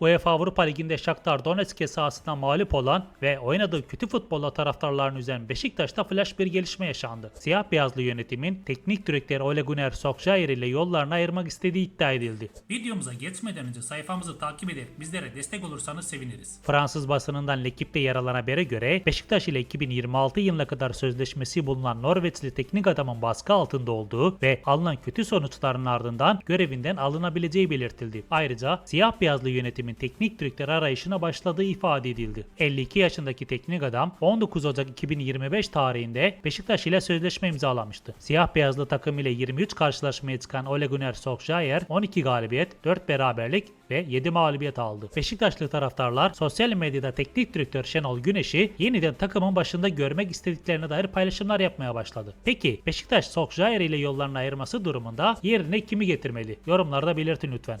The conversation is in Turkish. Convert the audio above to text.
UEFA Avrupa Ligi'nde Shakhtar Donetsk'e sahasında mağlup olan ve oynadığı kötü futbolla taraftarlarını üzen Beşiktaş'ta flash bir gelişme yaşandı. Siyah beyazlı yönetimin teknik direktörü Ole Gunnar Solskjaer ile yollarını ayırmak istediği iddia edildi. Videomuza geçmeden önce sayfamızı takip ederek bizlere destek olursanız seviniriz. Fransız basınından L'Equipe'de yer alan habere göre Beşiktaş ile 2026 yılına kadar sözleşmesi bulunan Norveçli teknik adamın baskı altında olduğu ve alınan kötü sonuçların ardından görevinden alınabileceği belirtildi. Ayrıca siyah beyazlı yönetimin teknik direktör arayışına başladığı ifade edildi. 52 yaşındaki teknik adam 19 Ocak 2025 tarihinde Beşiktaş ile sözleşme imzalamıştı. Siyah beyazlı takım ile 23 karşılaşmaya çıkan Ole Gunnar Solskjaer 12 galibiyet, 4 beraberlik ve 7 mağlubiyet aldı. Beşiktaşlı taraftarlar sosyal medyada teknik direktör Şenol Güneş'i yeniden takımın başında görmek istediklerine dair paylaşımlar yapmaya başladı. Peki Beşiktaş Solskjaer ile yollarını ayırması durumunda yerine kimi getirmeli? Yorumlarda belirtin lütfen.